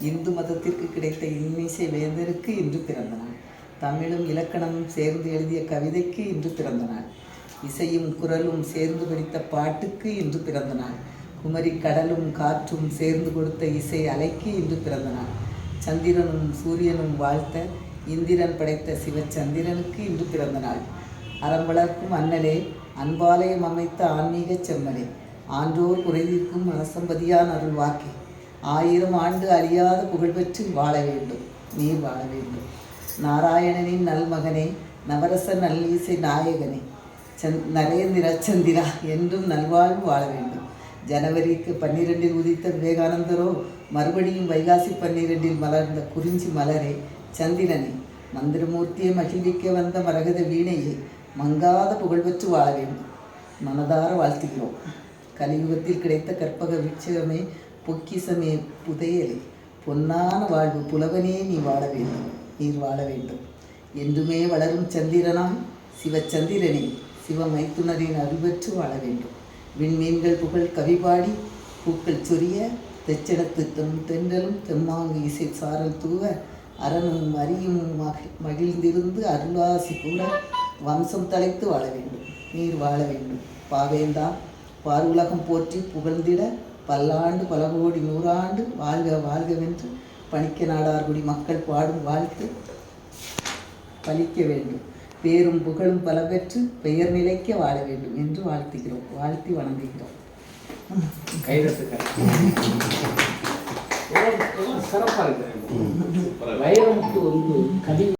இந்து மதத்திற்கு கிடைத்த இன்னிசை வேந்தருக்கு இன்று பிறந்த நாள். தமிழும் இலக்கணமும் சேர்ந்து எழுதிய கவிதைக்கு இன்று பிறந்த நாள். இசையும் குரலும் சேர்ந்து படித்த பாட்டுக்கு இன்று பிறந்த நாள். குமரி கடலும் காற்றும் சேர்ந்து கொடுத்த இசை அலைக்கு இன்று பிறந்த நாள். சந்திரனும் சூரியனும் வாழ்த்த இந்திரன் படைத்த சிவச்சந்திரனுக்கு இன்று பிறந்த நாள். அறம் வளர்க்கும் அண்ணலே அன்பாலயம் அமைத்த ஆன்மீக செம்மலே. ஆன்றோர் குறைதீர்க்கும் அரசம்பதியான் அருள் வாக்கே ஆயிரம் ஆண்டு அழியாத புகழ்பெற்று வாழ வேண்டும். நீர் வாழ வேண்டும். நாராயணனின் நல்மகனே நவரச நல்லீசை நாயகனே சந் நரேந்திர சந்திரா என்றும் நல்வாழ்வு வாழ வேண்டும். ஜனவரிக்கு பன்னிரெண்டில் உதித்த விவேகானந்தரோ மறுபடியும் வைகாசி பன்னிரெண்டில் மலர்ந்த குறிஞ்சி மலரே சந்திரனே மந்திரமூர்த்தியை மகிழ்விக்க வந்த மரகத வீணையே மங்காத புகழ்பெற்று வாழ வேண்டும். மனதார வாழ்த்துகிறோம். கலியுகத்தில் கிடைத்த கற்பக வீட்சகமே பொக்கிசமே புதையலே பொன்னான வாழ்வு புலவனே நீ வாழ வேண்டும் நீர் வாழ வேண்டும். என்றுமே வளரும் சந்திரனாய் சிவச்சந்திரனே சிவமைத்துனரின் அருள்பெற்று வாழ வேண்டும். விண்மீன்கள் புகழ் கவிபாடி பூக்கள் சொரிய தெச்சடத்து தெம் தென்றலும் தெம்மாங்கு இசை சாரல் தூவ அரணும் அரியும் மகிழ்ந்திருந்து அருளாசி கூட வம்சம் தலைத்து வாழ வேண்டும் நீர் வாழ வேண்டும். பாவேந்தா பாருலகம் போற்றி புகழ்ந்திட பல்லாண்டு பல கோடி நூறாண்டு வாழ்க வாழ்கவென்று பணிக்க நாடார்குடி மக்கள் பாடும் வாழ்த்து பலிக்க வேண்டும். பேரும் புகழும் பல பெற்று பெயர் நிலைக்க வாழ வேண்டும் என்று வாழ்த்துகிறோம் வாழ்த்தி வணங்குகிறோம். கைதட்டுக்கள் சிறப்பாக இருக்கிறேன் வைரமுத்து வந்து கவி